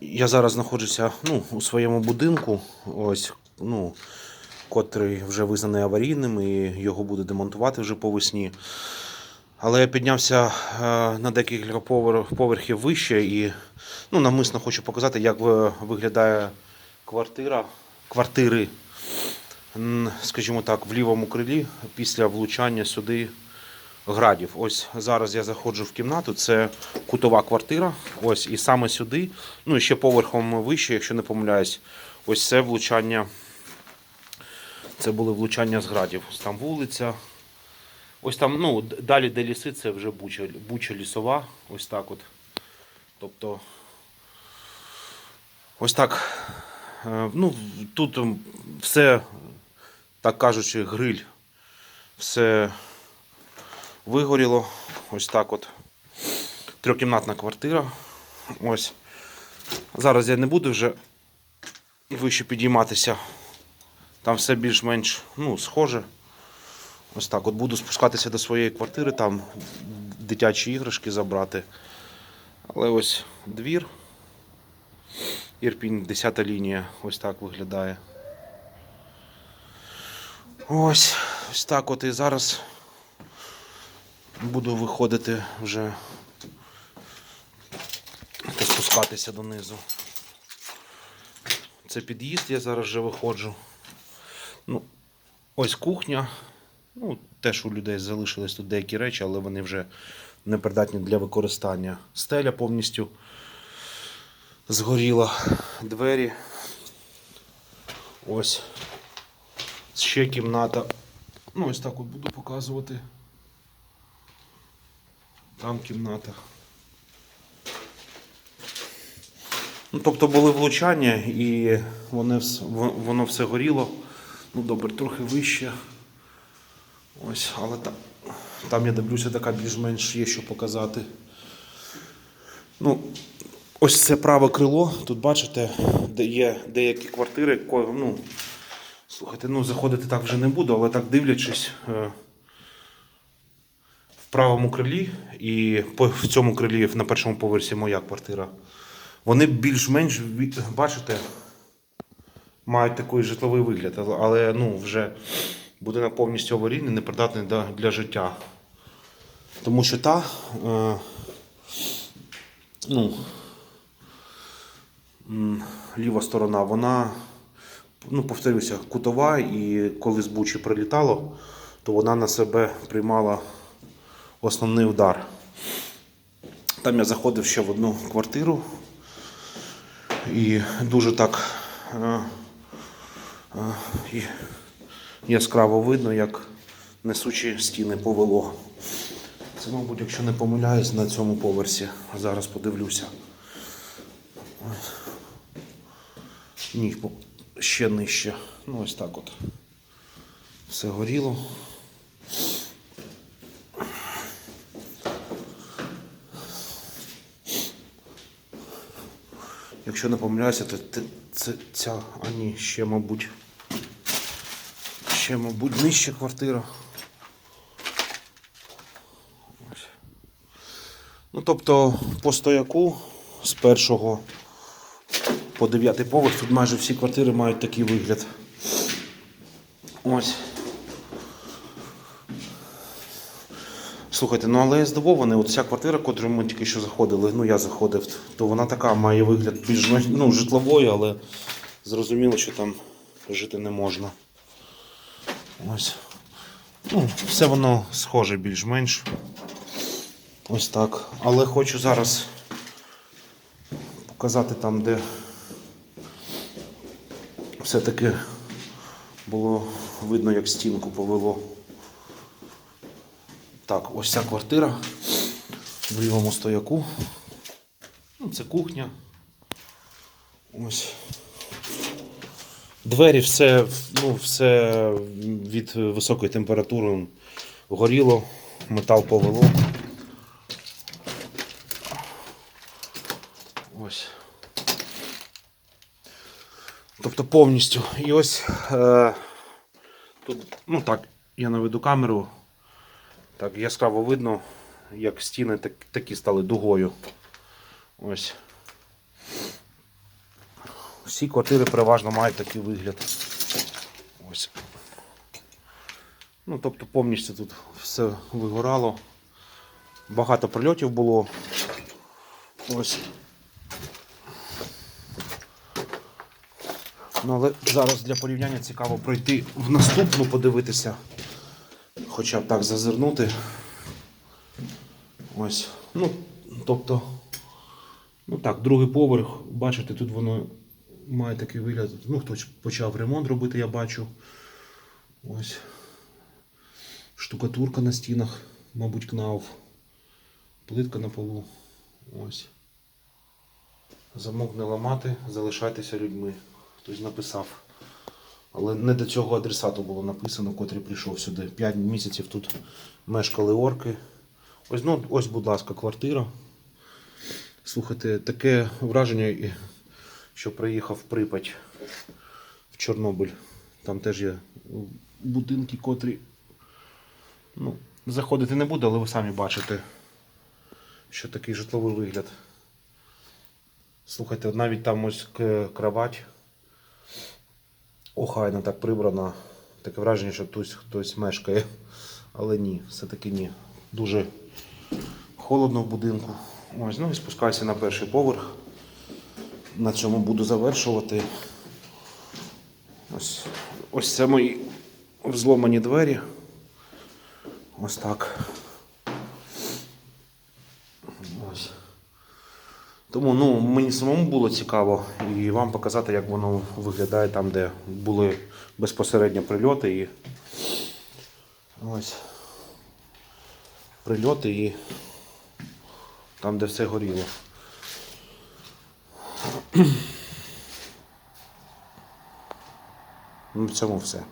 Я зараз знаходжуся ну, у своєму будинку, ось, ну, котрий вже визнаний аварійним, і його буде демонтувати вже по весні. Але я піднявся е, на декілька поверхів вище і ну, навмисно хочу показати, як виглядає квартира, квартири, скажімо так, в лівому крилі після влучання сюди градів. Ось зараз я заходжу в кімнату, це кутова квартира. Ось і саме сюди, ну і ще поверхом вище, якщо не помиляюсь, ось це влучання. Це були влучання з градів. Ось Там вулиця. Ось там, ну, далі, де ліси, це вже буча, буча лісова. Ось так от. Тобто. Ось так. Е, Ну, тут все, так кажучи, гриль. Все вигоріло. Ось так от. Трьохкімнатна квартира. Ось. Зараз я не буду вже вище підійматися. Там все більш-менш ну, схоже. Ось так. От буду спускатися до своєї квартири, там дитячі іграшки забрати. Але ось двір. Ірпінь, 10 лінія. Ось так виглядає. Ось, ось так от і зараз буду виходити вже та спускатися донизу. Це під'їзд, я зараз вже виходжу. Ну, ось кухня. Ну, теж у людей залишились тут деякі речі, але вони вже не придатні для використання. Стеля повністю згоріла. Двері. Ось. Ще кімната. Ну, ось так от буду показувати. Там кімната. Ну, тобто були влучання і вони, воно все горіло. Ну, добре, трохи вище. Ось, але там, там я дивлюся, така більш-менш є що показати. Ну, ось це праве крило. Тут бачите, де є деякі квартири. Ну, слухайте, ну заходити так вже не буду, але так дивлячись. В правому крилі і в цьому крилі на першому поверсі моя квартира. Вони більш-менш, бачите, мають такий житловий вигляд, але, ну, вже будинок повністю аварійний, непридатний для, для життя. Тому що та, е, ну, ліва сторона, вона, ну, повторюся, кутова, і коли з Бучі прилітало, то вона на себе приймала основний удар. Там я заходив ще в одну квартиру і дуже так е, е, і яскраво видно, як несучі стіни повело. Це, мабуть, якщо не помиляюсь, на цьому поверсі. Зараз подивлюся. Ось. Ні, ще нижче. Ну, ось так от. Все горіло. Якщо не помиляюся, то це ця, а ні, ще, мабуть, ще, мабуть, нижча квартира. Ну, тобто, по стояку з першого по дев'ятий поверх, тут майже всі квартири мають такий вигляд. Ось. Слухайте, ну але я здивований, от ця квартира, котру ми тільки що заходили, ну я заходив, то вона така має вигляд більш ну, житлової, але зрозуміло, що там жити не можна. Ось. Ну, все воно схоже більш-менш. Ось так. Але хочу зараз показати там, де все-таки було видно, як стінку повело. Так, ось ця квартира в лівому стояку. Ну, це кухня. Ось. Двері все, ну, все від високої температури горіло, метал повело. Ось. Тобто повністю. І ось е, тут, ну так, я наведу камеру. Так, яскраво видно, як стіни так, такі стали дугою. Ось. Всі квартири переважно мають такий вигляд. Ось. Ну, тобто повністю тут все вигорало. Багато прильотів було. Ось. Ну, але зараз для порівняння цікаво пройти в наступну, подивитися. Хоча б так зазирнути. Ось. Ну, тобто, ну так, другий поверх, бачите, тут воно має такий вигляд. Ну, хтось почав ремонт робити, я бачу. Ось. Штукатурка на стінах, мабуть, кнауф. Плитка на полу. Ось. Замок не ламати, залишайтеся людьми. Хтось написав. Але не до цього адресату було написано, котрий прийшов сюди. П'ять місяців тут мешкали орки. Ось, ну, ось, будь ласка, квартира. Слухайте, таке враження, що приїхав в Прип'ять в Чорнобиль. Там теж є будинки, котрі. Ну, заходити не буду, але ви самі бачите, що такий житловий вигляд. Слухайте, навіть там ось кровать. Охайно так прибрана. Таке враження, що тут хтось мешкає. Але ні, все-таки ні. Дуже холодно в будинку. Ось, ну і спускаюся на перший поверх. На цьому буду завершувати. Ось, ось це мої взломані двері. Ось так. Ось. Тому ну, мені самому було цікаво і вам показати, як воно виглядає там, де були безпосередньо прильоти і ось прильоти і там, де все горіло. Ну, в цьому все.